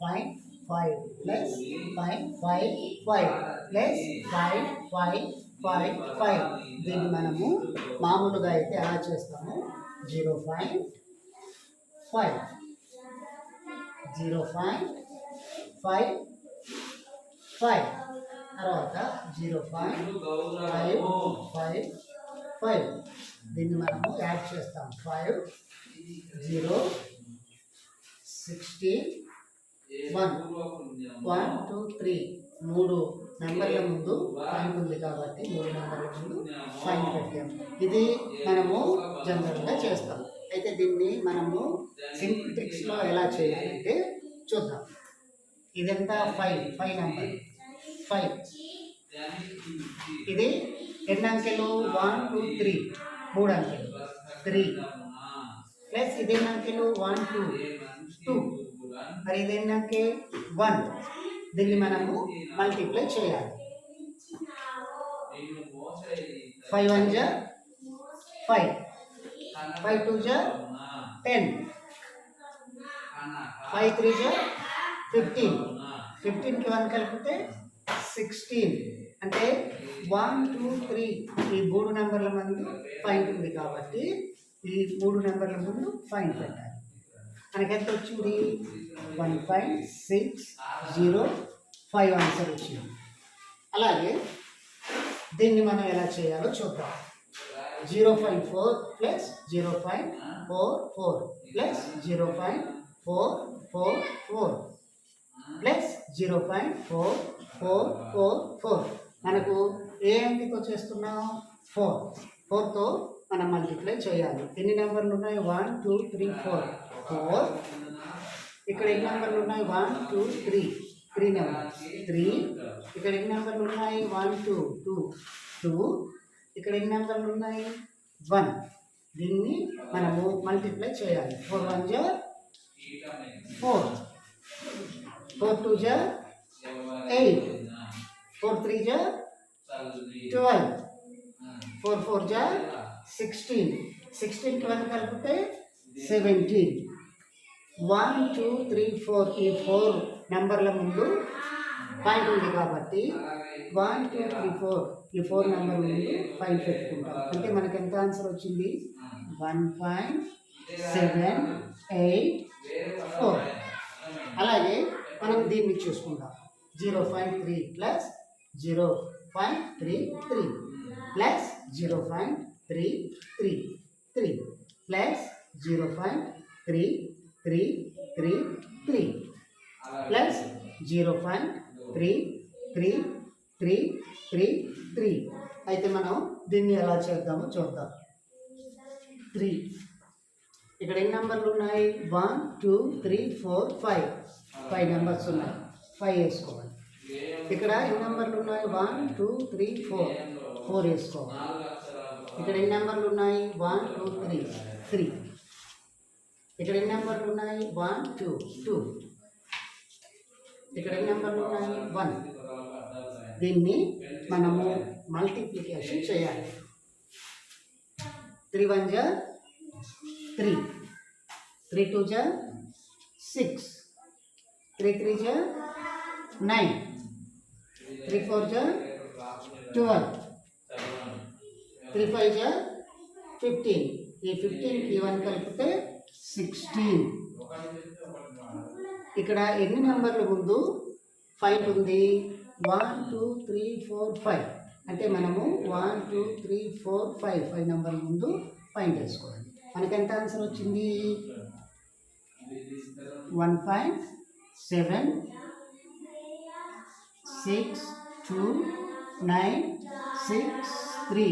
Five five plus five five five plus five five five five దీన్ని మనము మామూలుగా అయితే ఎలా చేస్తాము? Zero five five. Zero five five five. తర్వాత zero five five five five. దీన్ని మనము యాడ్ చేస్తాం five zero sixteen one one two three మూడు నెంబర్ల ముందు ఫైన్ ఉంది కాబట్టి మూడు నెంబర్ల ముందు ఫైన్ పెట్టాం ఇది మనము జనరల్గా చేస్తాం. అయితే దీన్ని మనము సింపుల్ ట్రిక్స్లో ఎలా చేయాలంటే చూద్దాం. ఇదంతా ఫైవ్ ఫైవ్ నెంబర్ ఫైవ్ ఇది ఎన్ని అంకెలు? వన్ టూ త్రీ మూడు అంకెలు. త్రీ ప్లస్ ఇది వన్ టూ టూ మరి ఇదేనాకే వన్ దీన్ని మనము మల్టిప్లై చేయాలి. ఫైవ్ వన్ జా ఫైవ్ ఫైవ్ టూ జా టెన్ ఫైవ్ త్రీ జా ఫిఫ్టీన్ ఫిఫ్టీన్కి వన్ కలిపితే సిక్స్టీన్ అంటే వన్ టూ త్రీ ఈ మూడు నెంబర్ల మందు ఫైవ్ ఉంది కాబట్టి ఈ మూడు నెంబర్ల ముందు ఫైన్ పెట్టాలి. మనకి ఎంత వచ్చింది one five six zero five answer వచ్చింది. అలాగే దీన్ని మనం ఎలా చేయాలో చూద్దాం. Zero five four plus zero five four four plus zero five four four four plus zero point four four four four. మనకు ఏ అంకెతో చేస్తున్నాం? ఫోర్. ఫోర్తో మనం మల్టిప్లై చేయాలి. ఎన్ని నెంబర్లు ఉన్నాయి? One two three four. Four. ఇక్కడ ఎన్ని నెంబర్లు ఉన్నాయి? One two three. Three number three. ఇక్కడ ఎన్ని నెంబర్లు ఉన్నాయి? One two two. టూ. ఇక్కడ ఎన్ని నెంబర్లు ఉన్నాయి? వన్. దీన్ని మనము మల్టిప్లై చేయాలి. ఫోర్ వన్ జా ఫోర్. ఫోర్ టూ జా ఎయిట్. ఫోర్ త్రీ జా ట్వెల్వ్. ఫోర్ ఫోర్ జా సిక్స్టీన్ సిక్స్టీన్ ట్వెల్వ్ కలిపితే seventeen one two three four ఈ ఫోర్ నెంబర్ల ముందు పాయింట్ ఉంది కాబట్టి వన్ టూ త్రీ ఫోర్ ఈ ఫోర్ నెంబర్ ముందు పాయింట్ పెట్టుకుంటాం. అంటే మనకి ఎంత ఆన్సర్ వచ్చింది? One point seven eight four అలాగే మనం దీన్ని చూసుకుందాం. Zero point three plus zero point three three plus zero point three three three plus zero point three three three three plus zero point three three three three three అయితే మనం దీన్ని ఎలా చేద్దామో చూద్దాం. Three ఇక్కడ ఎన్ని నెంబర్లు ఉన్నాయి? One two three four five five numbers ఉన్నాయి. ఫైవ్ వేసుకోవాలి. ఇక్కడ ఎన్ని నెంబర్లు ఉన్నాయి? One two three four four వేసుకోవాలి. ఇక్కడ ఎన్ని నెంబర్లు ఉన్నాయి? One two three. త్రీ. ఇక్కడ ఎన్ని నెంబర్లు ఉన్నాయి? One two two. ఇక్కడ ఎన్ని నెంబర్లు ఉన్నాయి? వన్. దీన్ని మనము మల్టిప్లికేషన్ చేయాలి. త్రీ వన్ జా త్రీ. త్రీ టూ జా సిక్స్. త్రీ త్రీ జా నైన్. త్రీ ఫోర్ జా ట్వెల్వ్. త్రీ ఫైవ్ జా? ఫిఫ్టీన్. ఈ ఫిఫ్టీన్కి వన్ కలిపితే సిక్స్టీన్. ఇక్కడ ఎన్ని నెంబర్ల ముందు? ఫైవ్ ఉంది. One two three four five. అంటే మనము one two three four five. Five నెంబర్ల ముందు ఫైన్ చేసుకోవాలి. మనకి ఎంత ఆన్సర్ వచ్చింది? One point seven six two nine six three.